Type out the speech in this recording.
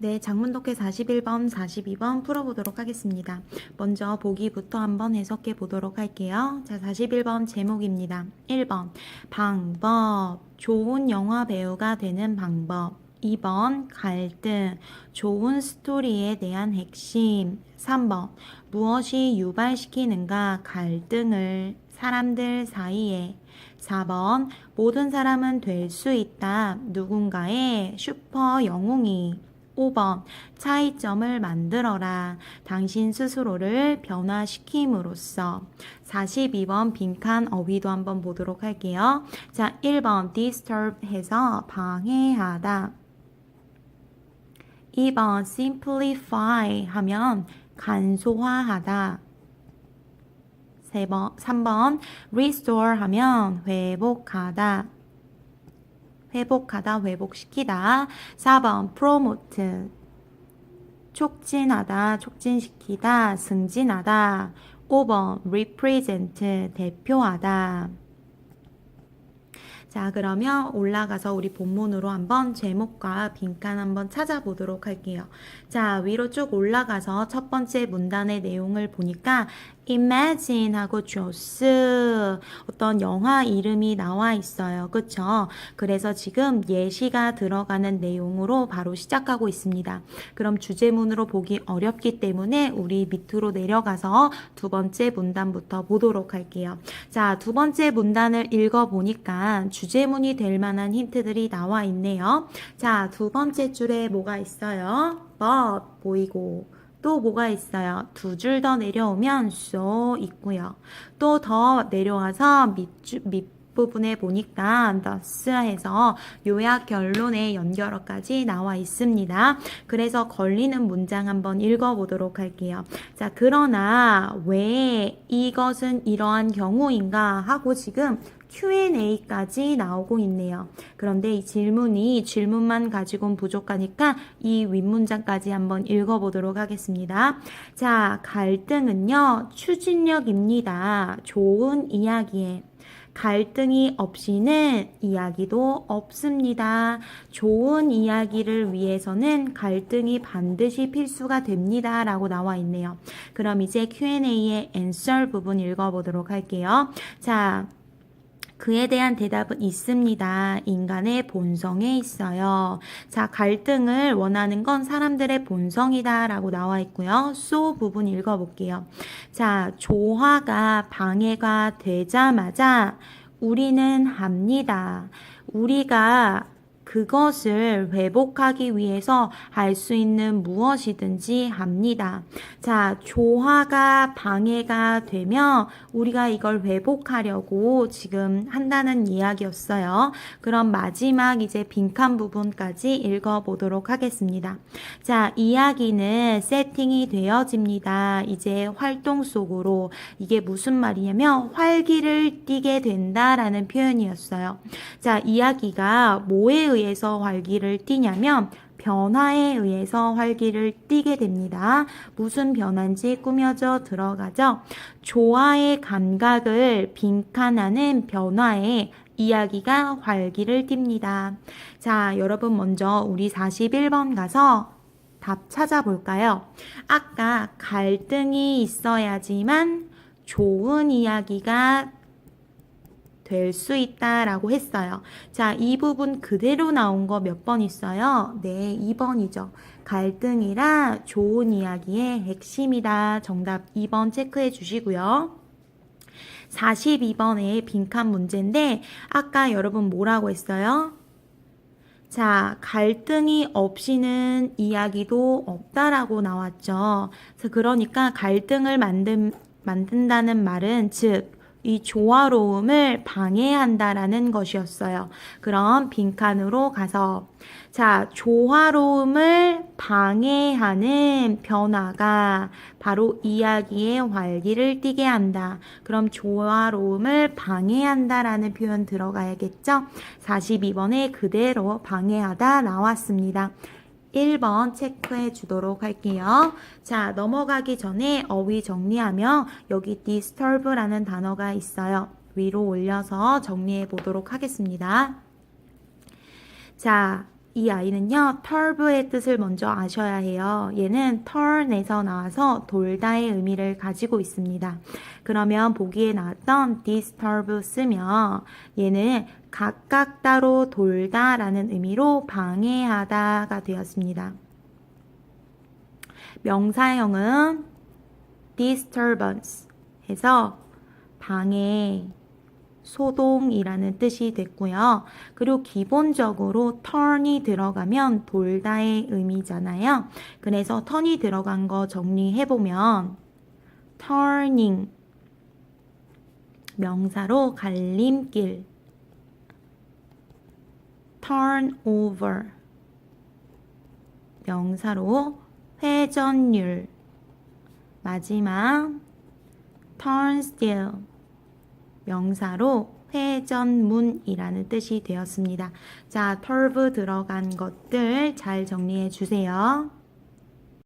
네, 장문독해 41번, 42번 풀어보도록 하겠습니다. 먼저 보기부터 한번 해석해 보도록 할게요. 자, 41번 제목입니다. 1번, 방법, 좋은 영화 배우가 되는 방법. 2번, 갈등, 좋은 스토리에 대한 핵심. 3번, 무엇이 유발시키는가 갈등을 사람들 사이에. 4번, 모든 사람은 될 수 있다. 누군가의 슈퍼 영웅이. 5번, 차이점을 만들어라. 당신 스스로를 변화시킴으로써. 42번 빈칸 어휘도 한번 보도록 할게요. 자, 1번, disturb 해서 방해하다. 2번, simplify 하면 간소화하다. 3번, 3번, restore 하면 회복하다. 회복하다, 회복시키다. 4번, promote. 촉진하다, 촉진시키다, 승진하다. 5번, represent. 대표하다. 자, 그러면 올라가서 우리 본문으로 한번 제목과 빈칸 한번 찾아보도록 할게요. 자, 위로 쭉 올라가서 첫 번째 문단의 내용을 보니까 imagine 하고 조스 어떤 영화 이름이 나와 있어요. 그쵸? 그래서 지금 예시가 들어가는 내용으로 바로 시작하고 있습니다. 그럼 주제문으로 보기 어렵기 때문에 우리 밑으로 내려가서 두 번째 문단부터 보도록 할게요. 자, 두 번째 문단을 읽어보니까 주제문이 될 만한 힌트들이 나와 있네요. 자, 두 번째 줄에 뭐가 있어요? but 보이고 또 뭐가 있어요? 두 줄 더 내려오면 so 있고요. 또 더 내려와서 밑줄, 밑 부분에 보니까 thus 해서 요약 결론의 연결어까지 나와 있습니다. 그래서 걸리는 문장 한번 읽어보도록 할게요. 자, 그러나 왜 이것은 이러한 경우인가 하고 지금 Q&A까지 나오고 있네요. 그런데 이 질문이 질문만 가지고는 부족하니까 이 윗문장까지 한번 읽어보도록 하겠습니다. 자, 갈등은요, 추진력입니다. 좋은 이야기에. 갈등이 없이는 이야기도 없습니다. 좋은 이야기를 위해서는 갈등이 반드시 필수가 됩니다. 라고 나와 있네요. 그럼 이제 Q&A의 answer 부분 읽어보도록 할게요. 자, 그에 대한 대답은 있습니다. 인간의 본성에 있어요. 자, 갈등을 원하는 건 사람들의 본성이다 라고 나와 있고요. so 부분 읽어볼게요. 자, 조화가 방해가 되자마자 우리는 합니다. 우리가 그것을 회복하기 위해서 할 수 있는 무엇이든지 합니다. 자, 조화가 방해가 되면 우리가 이걸 회복하려고 지금 한다는 이야기였어요. 그럼 마지막 이제 빈칸 부분까지 읽어보도록 하겠습니다. 자, 이야기는 세팅이 되어집니다. 이제 활동 속으로 이게 무슨 말이냐면 활기를 띠게 된다라는 표현이었어요. 자, 이야기가 뭐에 의해 서 활기를 띠냐면 변화에 의해서 활기를 띠게 됩니다. 무슨 변화인지 꾸며져 들어가죠. 조화의 감각을 빈칸하는 변화에 이야기가 활기를 띱니다. 자, 여러분 먼저 우리 41번 가서 답 찾아볼까요? 아까 갈등이 있어야지만 좋은 이야기가 될 수 있다라고 했어요. 자, 이 부분 그대로 나온 거 몇 번 있어요? 네, 2번이죠. 갈등이라 좋은 이야기의 핵심이다. 정답 2번 체크해 주시고요. 42번의 빈칸 문제인데, 아까 여러분 뭐라고 했어요? 자, 갈등이 없이는 이야기도 없다라고 나왔죠. 그래서 그러니까 갈등을 만든, 만든다는 말은 즉, 이 조화로움을 방해한다라는 것이었어요. 그럼 빈칸으로 가서 자, 조화로움을 방해하는 변화가 바로 이야기의 활기를 띠게 한다. 그럼 조화로움을 방해한다라는 표현 들어가야겠죠? 42번에 그대로 방해하다 나왔습니다. 1번 체크해 주도록 할게요. 자, 넘어가기 전에 어휘 정리하면 여기 disturb라는 단어가 있어요. 위로 올려서 정리해 보도록 하겠습니다. 자, 이 아이는요, turve의 뜻을 먼저 아셔야 해요. 얘는 turn에서 나와서 돌다의 의미를 가지고 있습니다. 그러면 보기에 나왔던 disturb 쓰면 얘는 각각 따로 돌다 라는 의미로 방해하다가 되었습니다. 명사형은 disturbance 해서 방해, 소동이라는 뜻이 됐고요. 그리고 기본적으로 turn이 들어가면 돌다의 의미잖아요. 그래서 turn이 들어간 거 정리해보면 turning 명사로 갈림길 turn over 명사로 회전율 마지막 turnstile 명사로 회전문이라는 뜻이 되었습니다. 자, turve 들어간 것들 잘 정리해 주세요.